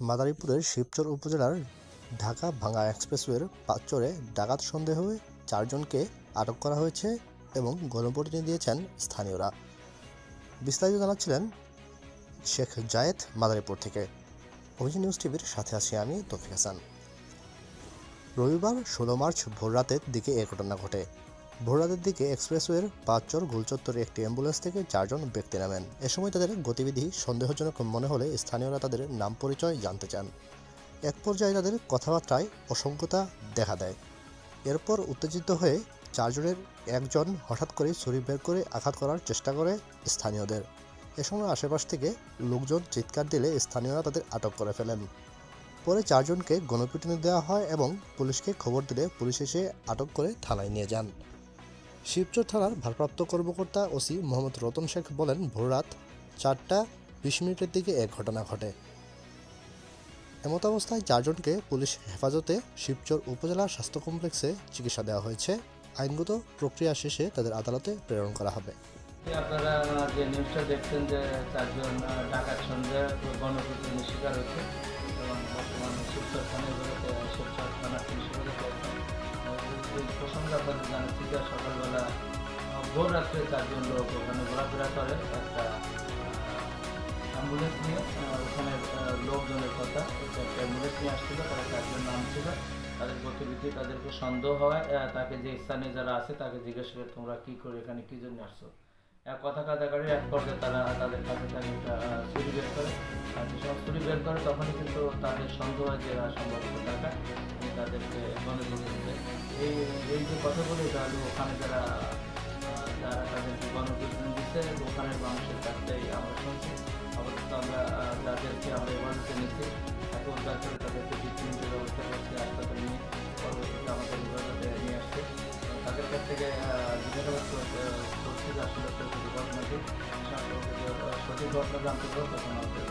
মাদারীপুরের শিবচর উপজেলার ঢাকা ভাঙ্গা এক্সপ্রেসওয়ের পাঁচচরে ডাকাত সন্দেহে চারজনকে আটক করা হয়েছে এবং গণপ্রতিনিধি দিয়েছেন স্থানীয়রা। বিস্তারিত জানাচ্ছিলেন শেখ জায়েদ মাদারীপুর থেকে। অভিযান নিউজ টিভির সাথে আছি আমি তফিক হাসান। রবিবার ষোলো মার্চ ভোররাতের দিকে এ ঘটনা ঘটে। ভোররাতের দিকে এক্সপ্রেসওয়ের পাঁচচর গোলচত্বরে একটি অ্যাম্বুলেন্স থেকে চারজন ব্যক্তি নামেন। এ সময় তাদের গতিবিধি সন্দেহজনক মনে হলে স্থানীয়রা তাদের নাম পরিচয় জানতে চান। এক পর্যায়ে তাদের কথাবার্তায় অসংখ্যতা দেখা দেয়। এরপর উত্তেজিত হয়ে চারজনের একজন হঠাৎ করে ছুরি বের করে আঘাত করার চেষ্টা করে স্থানীয়দের। এ সময় আশেপাশ থেকে লোকজন চিৎকার দিলে স্থানীয়রা তাদের আটক করে ফেলেন। পরে চারজনকে গণপিটুনি দেওয়া হয় এবং পুলিশকে খবর দিলে পুলিশ এসে আটক করে থানায় নিয়ে যান। শিবচর থানার ভারপ্রাপ্ত কর্মকর্তা ওসি মোহাম্মদ রতন শেখ বলেন, ভোররাত চারটা বিশ মিনিটের দিকে এক ঘটনা ঘটে। এমত অবস্থায় চারজনকে পুলিশ হেফাজতে শিবচর উপজেলা স্বাস্থ্য কমপ্লেক্সে চিকিৎসা দেওয়া হয়েছে। আইনগত প্রক্রিয়া শেষে তাদের আদালতে প্রেরণ করা হবে। আপনারা যে নিউজটা দেখছেন যে চারজন ডাকাত সন্ধ্যা গণপ্রতিনিধি শিকার হচ্ছে প্রসঙ্গে আপনাদের জানাচ্ছি যে সকালবেলা ভোর রাত্রে চারজন লোক ওখানে ঘোরাফেরা করে একটা অ্যাম্বুলেন্স নিয়ে ওখানে লোকজনের কথা একটা অ্যাম্বুলেন্স নিয়ে আসছিল তারা চারজন নাম ছিল তাদের গতিবিধি তাদেরকে সন্দেহ হয় তাকে যে স্থানে যারা আছে তাকে জিজ্ঞেস করে তোমরা কি করে এখানে কি জন্য আসছো এক কথা কাটাকাটি এক পর্যায়ে তারা তাদের কাছে থেকে একটা ছুরি বের করে আর যে সময় ছুরি বের করে তখনই কিন্তু তাদের সন্দেহ হয় যে সম্ভবত টাকা তাদেরকে। এই এই যে কথাগুলো এটা হলো ওখানে যারা যারা তাদেরকে গণপ্রতিনিধি দিচ্ছে ওখানের মানুষের থেকে আমরা শুনছি। আপাতত আমরা তাদেরকে আমরা এভাবে নিচ্ছি এখন তারপরে তাদেরকে ট্রিটমেন্টের ব্যবস্থা করছি, হাসপাতালে নিয়ে, পরবর্তীতে আমাদের বিভাগে নিয়ে আসছে। তাদের কাছ থেকে জিজ্ঞাসাবাদ করছি আসলে একটা সঠিক ঘটনা জানতে পারব, তখন আমাদের